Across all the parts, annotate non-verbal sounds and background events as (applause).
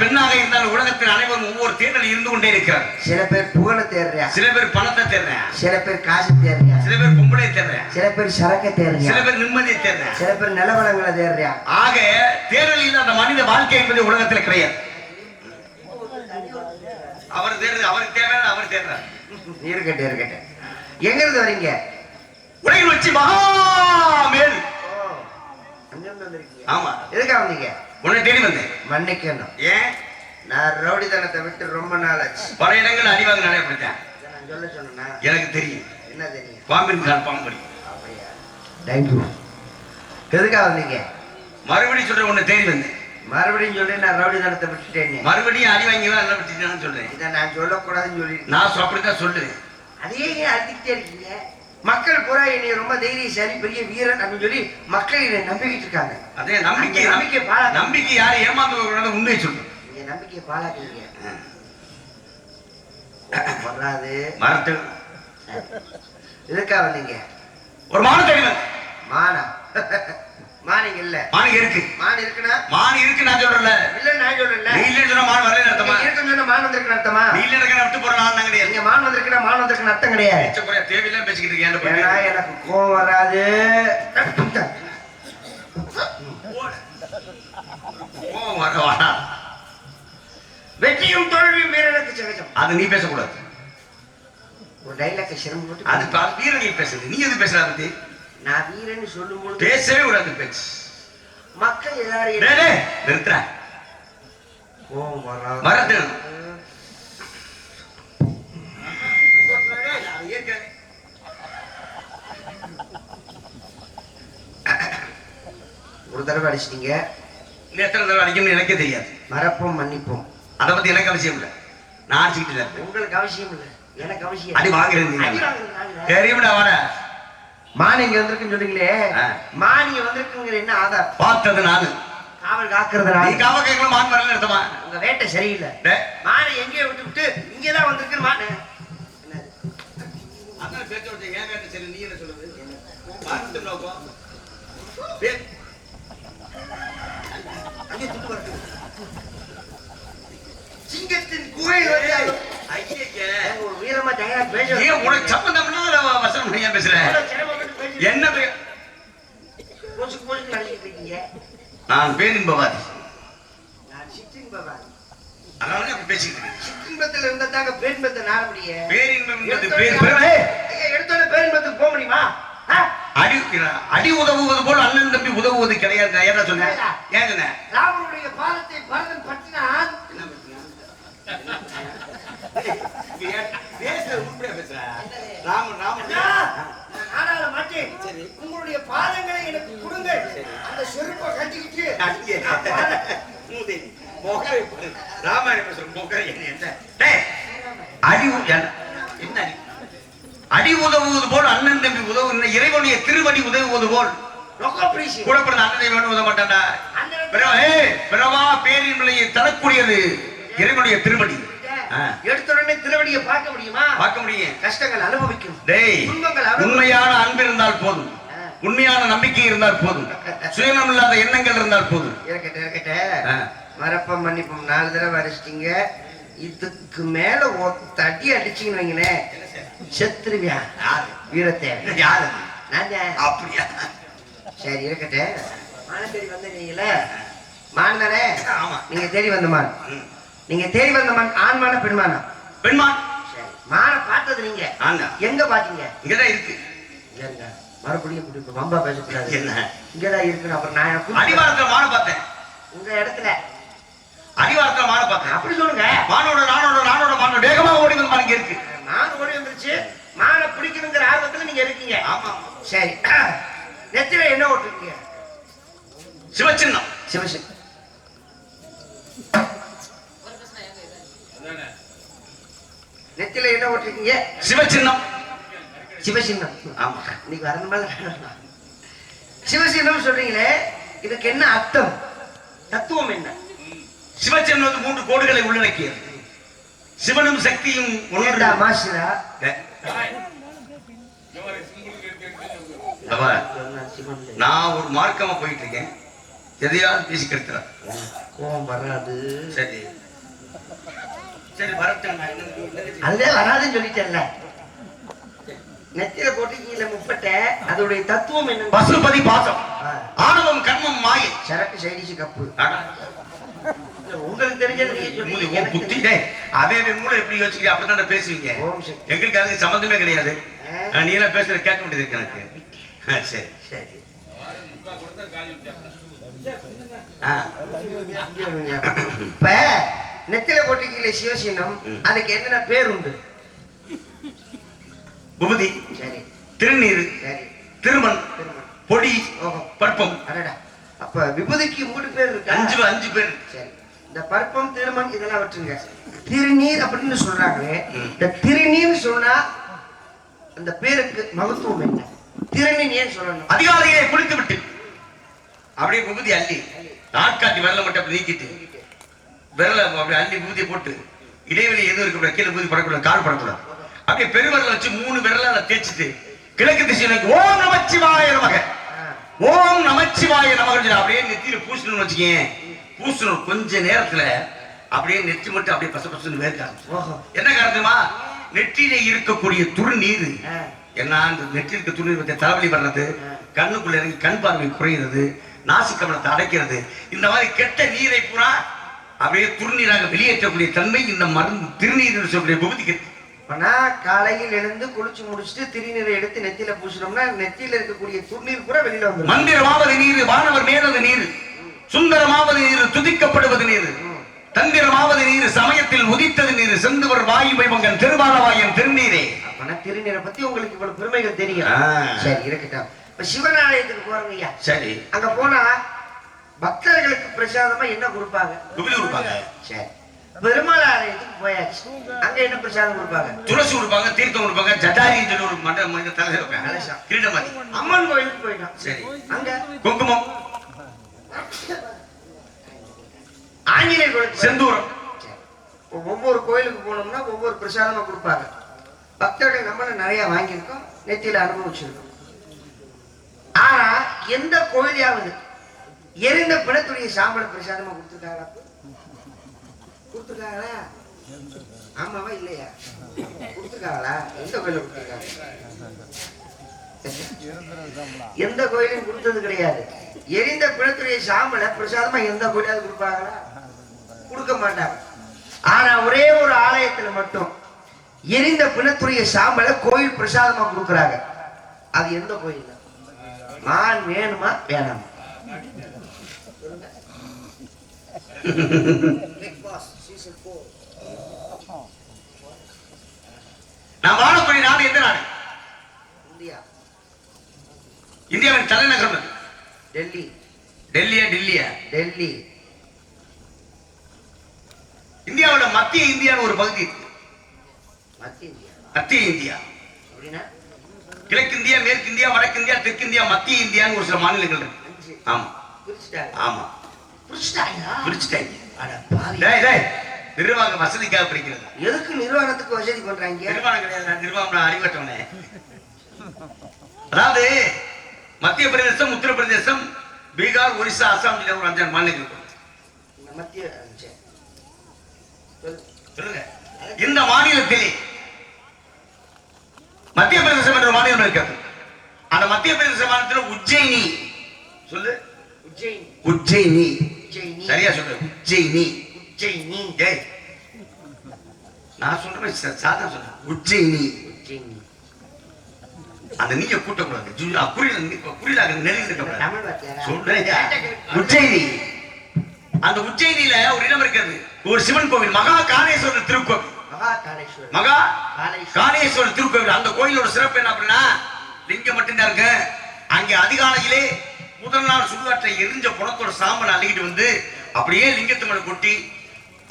பெண்ணாக இருந்தாலும் உலகத்தில் அனைவரும் ஒவ்வொரு தேடல் இருந்து கொண்டே இருக்கிறார். சில பேர் புகழ தேடுறியா? சில பேர் பணத்தை தேடுறேன் சில பேர் காசு தேடுறியா? சில பேர் பொம்பளை தேடுறேன் சில பேர் சரக்க தேடுறியா? சில பேர் நிம்மதியை தேடுறேன் சில பேர் நிலவரங்களை தேடுறியா? ஆக தேடல் இல்லாத மனித வாழ்க்கை என்பது உலகத்தில் கிடையாது. அவர் தேடுறது அவருக்கு தேவை அவர் தேடுறார். இருக்கட்டும் இருக்கட்டும். எங்க இருந்து வரீங்க? உலகில் வச்சு அங்கிருந்து வந்திருக்கீங்க? ஆமா. எதுக்காக வந்தீங்க? உன்னை தேடி வந்தேன். மன்னிக்கணும். ஏன்? நான் ரவுடித்தனத்தை விட்டு ரொம்ப நாள் ஆச்சு பல இடங்கள் அடிவாங்க நடைபெற்றேன் இதை நான் சொல்ல சொன்னா எனக்கு தெரியும். என்ன தெரியும்? பாம்பின் கால் பாம்படி அப்படியா? தேங்க்யூ எதுக்காக வந்தீங்க? மறுபடியும் சொல்றேன் உன்னை தேடி வந்தேன். மறுபடியும் சொல்லி நான் ரவுடித்தனத்தை விட்டுட்டேன்னு மறுபடியும் அடி வாங்கி நல்லா விட்டுட்டேன்னு சொல்றேன். இதை நான் சொல்லக்கூடாதுன்னு சொல்லி நான் அப்படித்தான் சொல்லுவேன். அதையே ஏன் அழுத்திக்கிட்டே இருக்கீங்க? மக்கள் பூரா என்னை ரொம்ப தைரியசாலி பெரிய வீரன் அப்படின்னு சொல்லி மக்கள் என்னை நம்பிக்கிட்டு இருக்காங்க. அதே நம்பிக்கை நம்பிக்கை பாழா- நம்பிக்கை யாரும் ஏமாந்து உண்மையை சொல்லு நீங்க நம்பிக்கையை பாழாக்குறீங்க வராது மரத்து எதுக்காக வந்தீங்க? ஒரு மான தேடி வந்தேன் மானா இல்ல. மான் இருக்கு. மான் இருக்குன்னா? மான் இருக்கு நான் சொல்றேன்ல இல்ல நான் சொல்லல. நீ இல்லைன்னு சொன்னா மான் வரல அர்த்தமா? இருக்குன்னு சொன்னா மான் வந்திருக்குன்னு அர்த்தமா? நீ இல்ல இருக்க விட்டு போற நான் கிடையாது. நீங்க மான் வந்திருக்குன்னா மான் அர்த்தம் கிடையாது. மிச்ச குறையா தேவையில்லாம பேசிக்கிட்டு இருக்கேன் எனக்கு கோவம் வராது. கோவம் வர வாடா வெற்றியும் தோல்வியும் வீரனுக்கு சகஜம். அது நீ பேசக்கூடாது. ஒரு டைலாக் சிரமம் அது வீரர்கள் பேசுறது. நீ எது பேசுற அதை பத்தி நான் வீரன்னு சொல்லும்போது பேசவே கூடாது பேச்சு. மக்கள் எல்லாரும் நிறுத்துறேன் கோவம் வராது. ஒரு தடவை அடிச்சிட்டீங்க. எத்தனை தடவை அடிக்கணும்னு எனக்கே தெரியாது. மறப்போம் மன்னிப்போம். அதை பத்தி எனக்கு அவசியம் இல்லை. நான் அடிச்சுக்கிட்டு. உங்களுக்கு அவசியம் இல்லை. எனக்கு அவசியம் அடி நாங்க. தெரியும்டா வர மான் இங்க வந்திருக்குன்னு சொன்னீங்களே ஆ. மான் இங்க வந்திருக்குங்கிற என்ன ஆதார்? பார்த்தது நானு. காவல் காக்குறது நீ நான் காவ கேட்கல மான் வரல அர்த்தமா உங்க வேட்டை சரியில்லை. மானை எங்கேயோ விட்டு விட்டு இங்கதான் வந்திருக்கு மானு? அதான் பேச்ச விட்டு ஏன் வேட்டை சரி நீ என்ன சொல்றது? பார்த்து நோக்கம். சிங்கத்தின் குகையில் ஒரு வீரமா தயாரா பேச. உனக்கு சம்பந்தம் இல்லாத வசனம் ஏன் பேசுற? எவ்வளவு சிரமப்பட்டு பேசி- என்ன நான் சிற்றின் பாபா அதனால அப்படி பேசிக்கிட்டு சிற்றின்பத்தில் இருந்தா தாங்க பேரின்பத்தை நாட முடியும் பேரின்பம் எடுத்தோடனே பேரின்பத்துக்கு போக முடியுமா? அடி அடி உதவுவது போல் அண்ணன் தம்பி உதவுவது கிடையாது. என்ன சொன்னேன்? ஏன் சொன்னேன்? ராமனுடைய பாதத்தை பரதன் பற்றினான் ராமன் ஐயா, நான் நாடாள மாட்டேன் உங்களுடைய பாதங்களை எனக்கு கொடுங்கள். அந்த செருப்பை கட்டிக்கிட்டு பாத- அடி உ- என்ன என்ன அடி? அடி உதவுவது போல் அண்ணன் தம்பி உதவு இறைவனுடைய திருவடி உதவுவது போல். கூட பிறந்த அண்ணனை வேணும் உதவ மாட்டான்டா. அந்த பிறவா பேரின் விலையை தரக்கூடியது இறைவனுடைய திருவடி. எடுத்த உடனே திருவடியை பார்க்க முடியுமா? பார்க்க முடியும். கஷ்டங்கள் அனுபவிக்கும். டேய் உண்மையான அன்பு இருந்தால் போதும். உண்மையான நம்பிக்கை இருந்தால் போதும். சுயநலம் இல்லாத எண்ணங்கள் இருந்தால் போதும். இருக்கட்டும் ஆ. இருக்கட்டும் மறப்பம் மன்னிப்போம் நாலு தடவை அடிச்சிட்டீங்க. இதுக்கு மேல அடி அடிச்சீங்கன்னு வைங்களேன். செத்துருவியா யாரு? வீரத்தேவை (laughs) யாரு? நான். அப்படியா? சரி இருக்கட்டும். மான தேடி வந்தீங்களே மான் தானே? ஆமா. நீங்க தேடி வந்த மான். நீங்க தேடி வந்த மான் ஆண்மான பெண்மானா? பெண்மான். சரி மானை பார்த்தது நீங்க. எங்க பாத்தீங்க? இங்கதான் இருக்கு. மறுபடியும் இப்படி இப்ப வம்பா பேசக்கூடாது. என்ன? இங்கதான் இருக்குன்னு அப்புறம் நான் அடிவாரத்துல மான பார்த்தேன். உங்க இடத்துல. அடிவாரத்துல மான பார்த்தேன். அப்படி சொல்லுங்க. மானோட நானோட நானோட மானோட வேகமா ஓடி வந்து மான் இருக்கு. மான் ஓடி வந்துருச்சு. மானை பிடிக்கணுங்கிற ஆர்வத்துல நீங்க இருக்கீங்க. ஆமா. சரி. (clears throat) நெத்தில என்ன ஓட்டுருக்கீங்க சிவச்சின்னம். சிவசி நெத்தில என்ன ஓட்டுருக்கீங்க சிவச்சின்னம். சிவசின்னம் ஆமா. இன்னைக்கு வரணும் சிவசின்னம் சொல்றீங்களே இதுக்கு என்ன அர்த்தம்? தத்துவம் என்ன? சிவச்சின்னம் வந்து மூன்று கோடுகளை உள்ளடக்கியது. சிவனும் சக்தியும் மாசிரா? நான் ஒரு மார்க்கமா போயிட்டு இருக்கேன். எதையாவது பேசி கெடுத்துறேன். கோவம் வராது. சரி சரி வரட்டும் நான் என்ன- என்ன- அதுவே வராதுன்னு சொல்லிட்டேன்ல. நெத்தியில போட்டுக்கீங்கள முப்பட்டை அதோடைய தத்துவம் என்ன பசுபதி பாசம். ஆணவம் கர்மம் மாயை. சரக்கு சைடிஷ் கப்பு. உங்களுக்கு தெரிஞ்சது புத்தி அவன் எப்படி அப்படிதான் பேசுவீங்க. எங்களுக்கு அதுக்கு சம்மந்தமே கிடையாது. நீ எல்லாம் பேசுறது கேட்க வேண்டியது இருக்கு எனக்கு. ஆ, சரி. சரி. இப்ப நெத்தில போட்டுக்கீங்கள சிவசினம். அதுக்கு என்னென்ன பேர் உண்டு விபூதி சரி. திருநீர் சரி. திருமண். பொடி பற்பம். அப்ப விபூதிக்கு மூணு பேர் இருக்கா? அஞ்சு அஞ்சு பேர். சரி. இந்த பற்பம் திருமண் இதெல்லாம் விட்டுருங்க. திருநீர் அப்படின்னு சொல்றாங்களே. இந்த திருநீர் சொன்னா அந்த பேருக்கு மகத்துவம் என்ன? திருநீர் ஏன் சொல்லணும்? அதிகாலையிலே குளித்து விட்டு அப்படியே விபூதி அள்ளி நாட்காட்டி விரல மட்டும் நீக்கிட்டு விரல அப்படி அள்ளி விபூதியை போட்டு இடைவெளி எதுவும் இருக்கக்கூடாது கீழே விபூதி படக்கூடாது கால் படக்கூடாது. அப்படியே பெருவிரல வச்சு மூணு விரல அதை தேய்ச்சிட்டு கிழக்கு திசை நோக்கி ஓம் நமச்சிவாய நமக. ஓம் நமச்சிவாய நமக அப்படியே நெத்தியில பூசணும்னு வச்சுக்கேன் பூசணும் கொஞ்ச நேரத்துல அப்படியே நெத்தி மட்டும் அப்படியே பச பசன்னு வேர்க்க என்ன காரணமா? நெற்றியில இருக்கக்கூடிய துருநீர் ஆ, ஏன்னா அந்த நெற்றியில் இருக்க துருநீர் பத்தி தலைவலி வர்றது கண்ணுக்குள்ள இறங்கி கண் பார்வை குறையிறது நாசிக்கமலத்தை அடைக்கிறது இந்த மாதிரி கெட்ட நீரை பூரா அப்படியே துருநீராக வெளியேற்றக்கூடிய தன்மை இந்த மருந்து திருநீர் சொல்லக்கூடிய இருக்கு. அப்பனா காலையில் எழுந்து குளிச்சு முடிச்சுட்டு திருநீரை எடுத்து நெத்தியில பூசினோம்னா நெத்தியில இருக்கக்கூடிய துண்ணீர் பூரா வெளியில வந்துடும் மந்திரமாவது நீர் வானவர் மேலது நீர் சுந்தரமாவது நீர் துதிக்கப்படுவது நீர் தந்திரமாவது நீர் சமயத்தில் உதித்தது நீர் செந்துவர் வாயுமை மங்கன் திருவாலவாயன் திருநீரே. அப்பனா திருநீரை பத்தி உங்களுக்கு இவ்வளவு பெருமைகள் தெரியும். சரி இருக்கட்டும். இப்ப சிவன் ஆலயத்துக்கு போறோங்க ஐயா. சரி. அங்க போனா பக்தர்களுக்கு பிரசாதமா என்ன கொடுப்பாங்க? விபூதி கொடுப்பாங்க. சரி பெருமாள் ஆலயத்துக்கு போயாச்சு. அங்க என்ன பிரசாதம் கொடுப்பாங்க? துளசி கொடுப்பாங்க தீர்த்தம் கொடுப்பாங்க ஜட்டாரின்னு சொல்லி ஒரு மண்ட மனித தலை வைப்பாங்க. கலசம். கிரீடமாதி அம்மன் கோயிலுக்கு போயிட்டோம் சரி. அங்க குங்குமம். ஆஞ்சநேயர் கோயிலுக்கு போயிட்டோம். செந்தூரம். ஒவ்வொரு கோயிலுக்கு போனோம்னா ஒவ்வொரு பிரசாதமா கொடுப்பாங்க. பக்தர்கள் நம்மள நிறைய வாங்கியிருக்கோம் நெத்தியில அனுபவிச்சிருக்கோம். ஆனா எந்த கோயிலையாவது எரிந்த பிணத்துடைய சாம்பல பிரசாதமா கொடுத்துருக்காங்களா கொடுத்துருக்காங்களா? ஆமாவா இல்லையா? கொடுத்துருக்காங்களா? எந்த கோயில கொடுத்துருக்காங்க? எந்த கோயிலும் கொடுத்தது கிடையாது. எரிந்த பிணத்துடைய சாம்பலை பிரசாதமா எந்த கோயிலாவது கொடுப்பாங்களா? கொடுக்க மாட்டாங்க. ஆனா ஒரே ஒரு ஆலயத்துல மட்டும் எரிந்த பிணத்துடைய சாம்பலை கோயில் பிரசாதமா கொடுக்குறாங்க. அது எந்த கோயில் மான் வேணுமா? வேணாமா? (laughs) நான் வாழக்கூடிய நாடு எந்த நாடு? இந்தியா. இந்தியாவின் தலைநகரம்? டெல்லி. டெல்லியா டெல்லியா? டெல்லி. இந்தியாவோட மத்திய இந்தியான்னு ஒரு பகுதி இருக்கு. மத்திய இந்தியா. மத்திய இந்தியா. அப்படின்னா? கிழக்கு இந்தியா மேற்கு இந்தியா வடக்கு இந்தியா தெற்கு இந்தியா மத்திய இந்தியான்னு ஒரு சில மாநிலங்கள் இருக்கு. ஆமா. ஆமா. பிரிச்சுட்டாங்க. டேய் டேய் நிர்வாக வசதிக்காக பிடிக்கிறது. எதுக்கு நிர்வாகத்துக்கு வசதி பண்றாங்க? நிர்வாகம் கிடையாது நிர்வாகம் அறிவட்டவனே அதாவது மத்திய பிரதேசம் உத்தரப்பிரதேசம் பீகார் ஒரிசா அசாம் இதுல ஒரு அஞ்சாறு மாநிலங்கள் மத்திய. சொல்லுங்க. இந்த மாநிலத்தில் மத்திய பிரதேசம் என்ற மாநிலம் இருக்கிறது அந்த மத்திய பிரதேச மாநிலத்தில் உஜ்ஜயினி. சொல்லு. உஜ்ஜயினி. உஜ்ஜயினி. சரியா சொல்லு உஜ்ஜயினி உஜ்ஜயினி ஏய் நான் சொல்றேன் சாதா சொல்றேன். உஜ்ஜயினி உஜ்ஜயினி அந்த நீங்க கூட்டக்கூடாது. நெருங்கி? சொல்றேன். உஜ்ஜயினி. அந்த உஜ்ஜயினியில ஒரு இடம் இருக்கிறது. ஒரு சிவன் கோவில். மகா காளேஸ்வரர் திருக்கோவில். மகா காளேஸ்வரர் திருக்கோவில். அந்த கோயிலோட சிறப்பு என்ன அப்படின்னா லிங்கம் மட்டும்தான் இருக்கு. அங்கே அதிகாலையிலே முதல் நாள் சுடுகாட்டை எரிஞ்ச குளத்தோட சாம்பலை அள்ளிக்கிட்டு வந்து அப்படியே லிங்கத்து மேல கொட்டி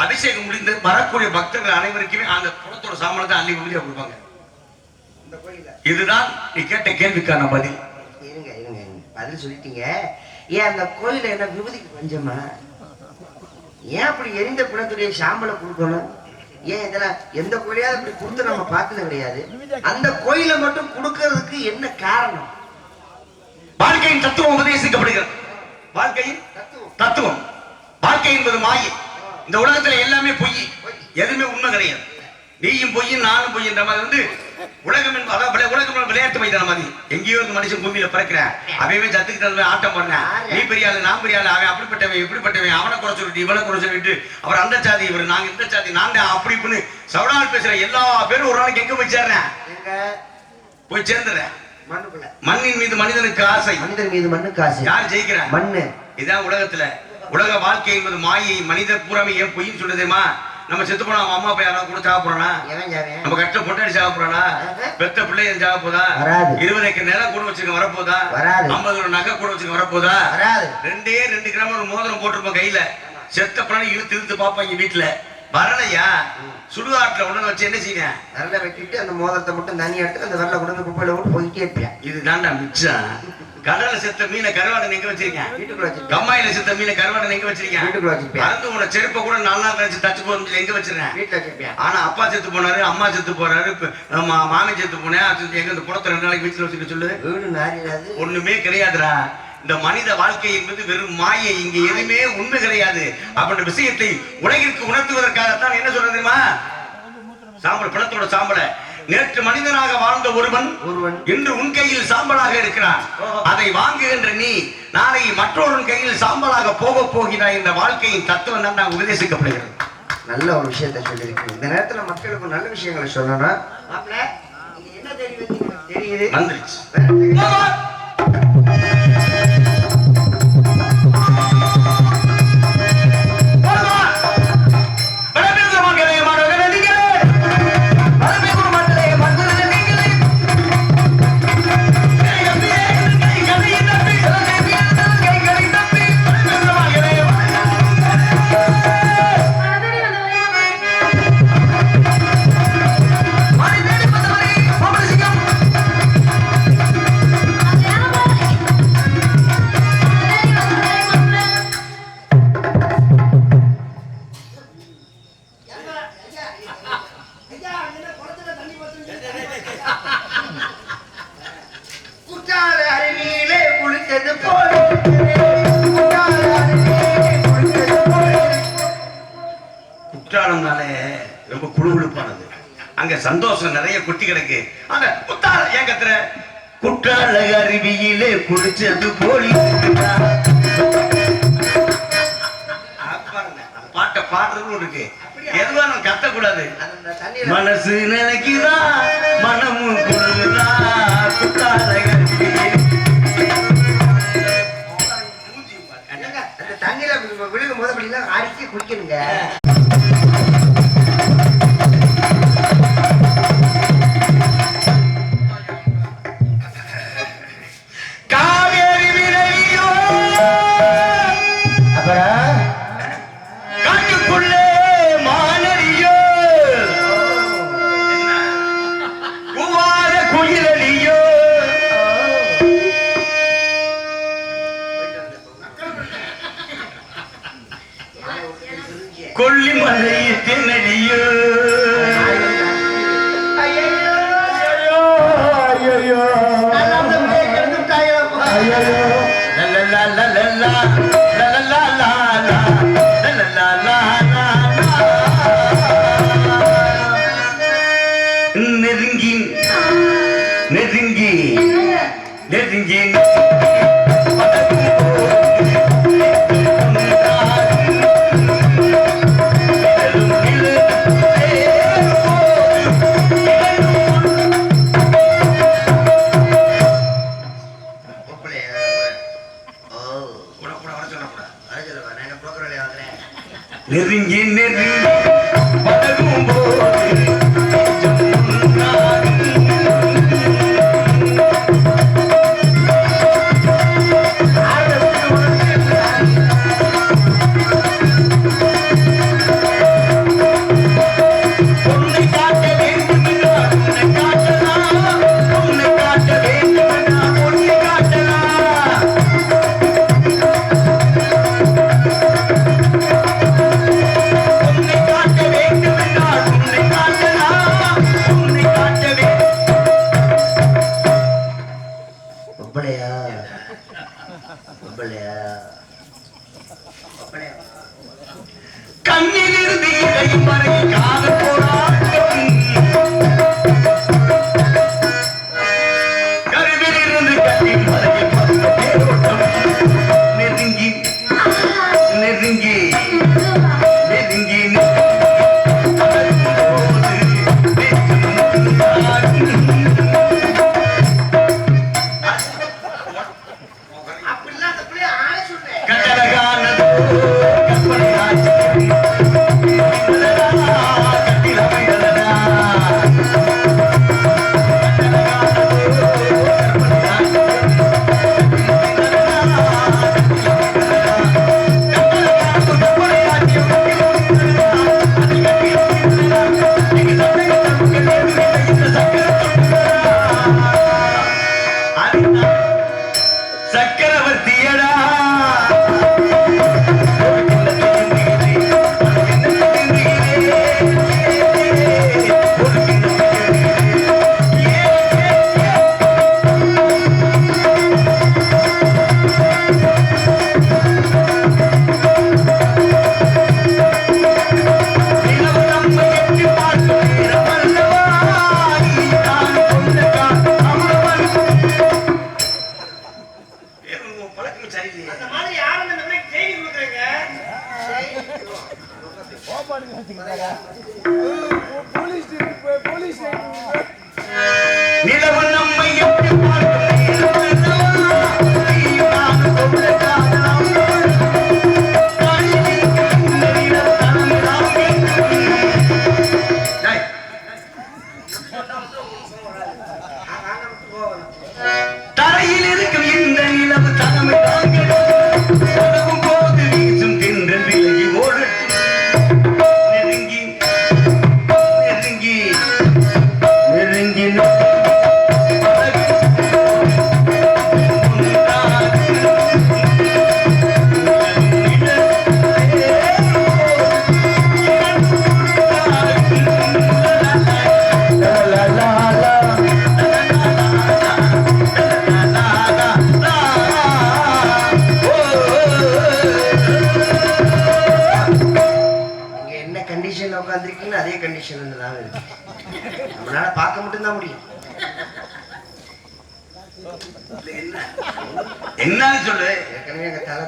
அபிஷேகம் முடிந்து வரக்கூடிய பக்தர்கள் அனைவருக்குமே அந்த குளத்தோட சாம்பலை தான் அள்ளி உறுதியா கொடுப்பாங்க. இதுதான் நீ கேட்ட கேள்விக்கான பதில். இருங்க இருங்க பதில் சொல்லிட்டீங்க. ஏன் அந்த கோயில என்ன விபதிக்கு பஞ்சமா? ஏன் அப்படி எரிந்த குளத்துடைய சாம்பலை கொடுக்கணும்? ஏன் இதெல்லாம் எந்த கோயிலையாவது அப்படி கொடுத்து நம்ம பார்த்தது கிடையாது. அந்த கோயிலை மட்டும் கொடுக்கறதுக்கு என்ன காரணம்? வாழ்க்கையின் தத்துவம் உபதேசிக்கப்படுகிறது. வாழ்க்கையின் தத்துவம். வாழ்க்கை என்பது மாயை. இந்த உலகத்துல எல்லாமே பொய். எதுவுமே உண்மை கிடையாது. நீயும் பொய்யும் நானும் பொய்ன்ற மாதிரி வந்து உலகம் உலகம் விளையாட்டு மைதான மாதிரி. எங்கேயோ ஒரு மனுஷன் பூமியில பிறக்கிறேன் அவன் சத்துக்கிட்ட ஆட்டம் பண்ணேன் நீ பெரிய ஆளு நான் பெரிய ஆளு அவன் அப்படிப்பட்டவன் இப்படிப்பட்டவன் அவனை குறை சொல்லிட்டு இவனை குறை சொல்லிட்டு அவர் அந்த சாதி இவர் நாங்க இந்த சாதி நாங்க அப்படி இப்படின்னு சவடால் பேசுற எல்லா பேரும் ஒரு நாளைக்கு எங்க போய் சேர்றேன்? போய் சேர்ந்துறேன் மண்ணுக்குள்ள மண்ணின் மீது மனிதனுக்கு ஆசை. மனிதன் மீது மண்ணு காசு யார் ஜெயிக்கிறான் மண்ணு. இதான் உலகத்துல. உலக வாழ்க்கை என்பது மாயை மனித பூராமே ஏன் பொய்ன்னு சொல்லுதேமா நம்ம செத்து போனா அவன் அம்மா அப்பா யாராவது கூட சாக போறானா? நம்ம கட்ட பொண்டாடி சாக போறானா? பெத்த பிள்ளைய சாக போதா? வராது. இருபது ஏக்கர் நிலம் கூட வச்சுக்க வரப்போதா? வராது. ஐம்பது ஒரு நகை கூட வச்சுக்க வரப்போதா? வராது. ரெண்டே ரெண்டு கிராம் ஒரு மோதிரம் போட்டிருப்போம் கையில. செத்த பிராணி இழுத்து இழுத்து பாப்பாங்க வீட்டுல. வரலையா? சுடுகாட்டுல உடனே வச்சு என்ன செய்ய விரல வெட்டிட்டு அந்த மோதிரத்தை மட்டும் தண்ணி எடுத்து அந்த விரல வந்து குப்பையில விட்டு போயிட்டே இருப்பியா? இது தாண்டா மிச்சம். கடல்ல செத்த மீனை கருவாடை எங்க வச்சிருக்கேன் வீட்டுக்குள்ள கம்மாயில செத்த மீனை கருவாடை எங்க வச்சிருக்கேன் வீட்டுக்குள்ள வச்சிருப்பியா மறந்து உன செருப்பை கூட நாலு நாள் கழிச்சு தச்சு போகும் எங்க வச்சிருக்கேன் வீட்டுல வச்சிருப்பியா ஆனா அப்பா செத்து போனாரு அம்மா செத்து போறாரு மாமன் செத்து போனேன் எங்க இந்த குளத்தை ரெண்டு நாளைக்கு வீட்டுல வச்சுக்க சொல்லு. ஒண்ணுமே கிடையாதுடா. இந்த மனித வாழ்க்கை என்பது வெறும் மாயை இங்க எதுவுமே உண்மை கிடையாது. அப்படின்ற விஷயத்தை உலகிற்கு உணர்த்துவதற்காகத்தான் என்ன சொல்றது தெரியுமா? சாம்பல் பிணத்தோட சாம்பலை. நேற்று மனிதனாக வாழ்ந்த ஒருவன் ஒருவன். இன்று உன் கையில் சாம்பலாக இருக்கிறான். அதை வாங்குகின்ற நீ நாளை மற்றொருவன் கையில் சாம்பலாக போக போகிறாய் என்ற வாழ்க்கையின் தத்துவம் தான் நான் உபதேசிக்கப்படுகிறது. நல்ல ஒரு விஷயத்தை சொல்லியிருக்கு இந்த நேரத்துல மக்களுக்கு நல்ல விஷயங்களை சொல்லணும் தெரியுது. வந்துருச்சு. சந்தோஷம் நிறைய கொட்டி கிடக்கு. அந்த குற்றால ஏன் கத்துற? குற்றால அருவியிலே குளிச்சது போலி. பாட்டை பாடுறதும் இருக்கு. எதுவா நம்ம கத்தக்கூடாது? மனசு நினைக்குதா? மனமும் குழுகுதா குற்றால தண்ணியில விழுகும் போது அப்படிலாம் அடிச்சு குடிக்கணுங்க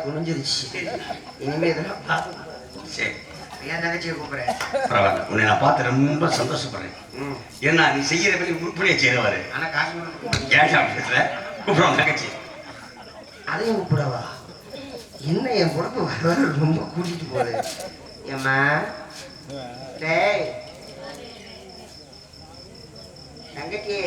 குனிஞ்சிருச்சு இனிமே இதெல்லாம் பார்க்கணும் சரி என் தங்கச்சியை கூப்பிடுறேன் பரவாயில்ல. உன்னை நான் பார்த்து ரொம்ப சந்தோஷப்படுறேன். ஏன்னா நீ செய்யற வேலை உருப்படியா செய்யறவாரு ஆனா காசு ஏஷா பேசுற கூப்பிடுவோம் தங்கச்சி. அதையும் கூப்பிடவா? என்ன என் வர வர ரொம்ப கூட்டிட்டு போகுது? ஏம்மா? டேய். தங்கச்சி.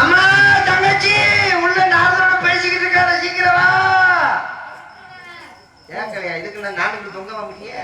அம்மா தங்கச்சி உள்ள நாளோட பேசிக்கிட்டு இருக்காத சீக்கிரம் வா. ஏன் கலையா இதுக்கு நான் நானுக்கு தொங்க வாங்கிட்டியே?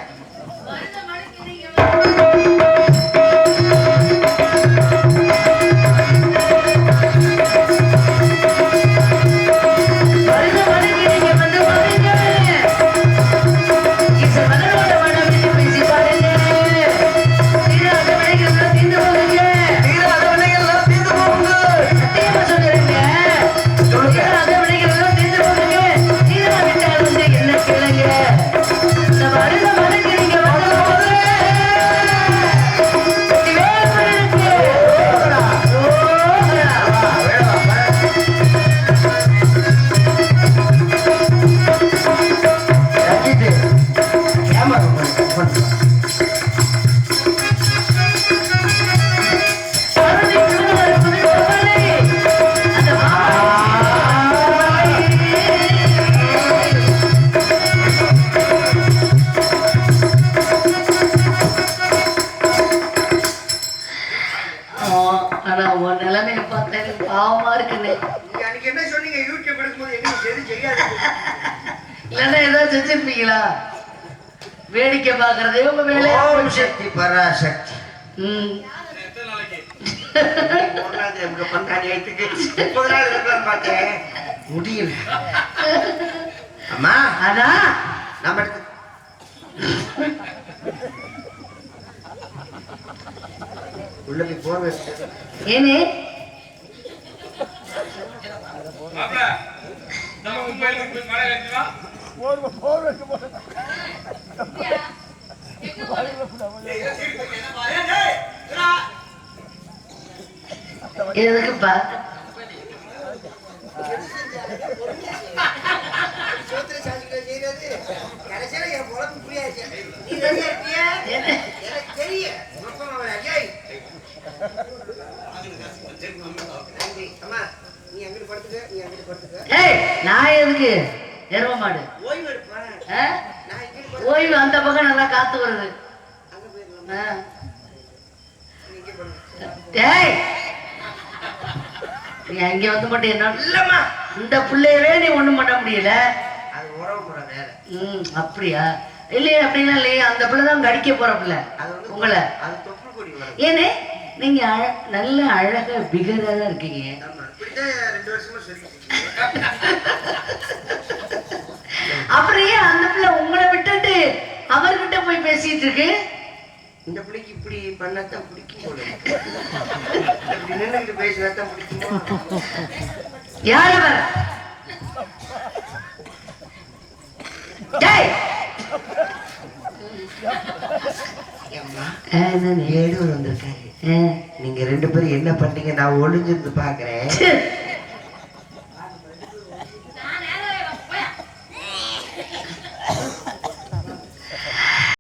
அன்னைக்கு என்ன சொன்னீங்க? யூடியூப் எடுக்கும்போது என்ன சரி செய்யாது இல்லைன்னா ஏதாவது செஞ்சிருப்பீங்களா? வேடிக்கை பார்க்கறதே உங்க ஓம் போச்சு. சக்தி பராசக்தி. முடியல. அம்மா ஆனா நம்ம உள்ள போர்வை ஏனே? போய் மழை கட்டுவா எதுக்குப்பா கடைசியில என் என்ன? எனக்கு தெரியும் மொத்தம் அவன் அஜய் நன்றி அம்மா நீ அங்கிட்டு படுத்துக்க நீ அங்கிட்டு படுத்துக்க ஏய் நான் எதுக்கு? எருவ மாடு. ஓய்வு அந்த பக்கம் நல்லா காத்து வருது. டேய்! நீ அங்க வந்து மட்டும் என்ன இல்லம்மா. இந்த பிள்ளையவே நீ ஒண்ணும் பண்ண முடியல. அது உறவு முறை வேற. ம் அப்படியா? இல்லையே அப்படிலாம் இல்லையே. அந்த பிள்ளை தான் கடிக்க போற பிள்ளை. உங்களை. அது தொப்புள் கொடி ஏனே? நீங்க நல்ல அழகா பிகரா தான் இருக்கீங்க. அப்புறம் ஏன் அந்த பிள்ளை உங்களை விட்டுட்டு அவர்கிட்ட போய் பேசிட்டு இருக்கு இந்த பிள்ளைக்கு இப்படி பண்ணாதான் பிடிக்கும் போல. இப்படி நின்னுக்கிட்டு பேசினாதான் பிடிக்குமோ யார் அவர் டேய் என்னன்னு? ஏழூர் வந்திருக்காரு. நீங்க ரெண்டு பேரும் என்ன பண்றீங்க? நான் ஒளிஞ்சிருந்து பாக்குறேன்.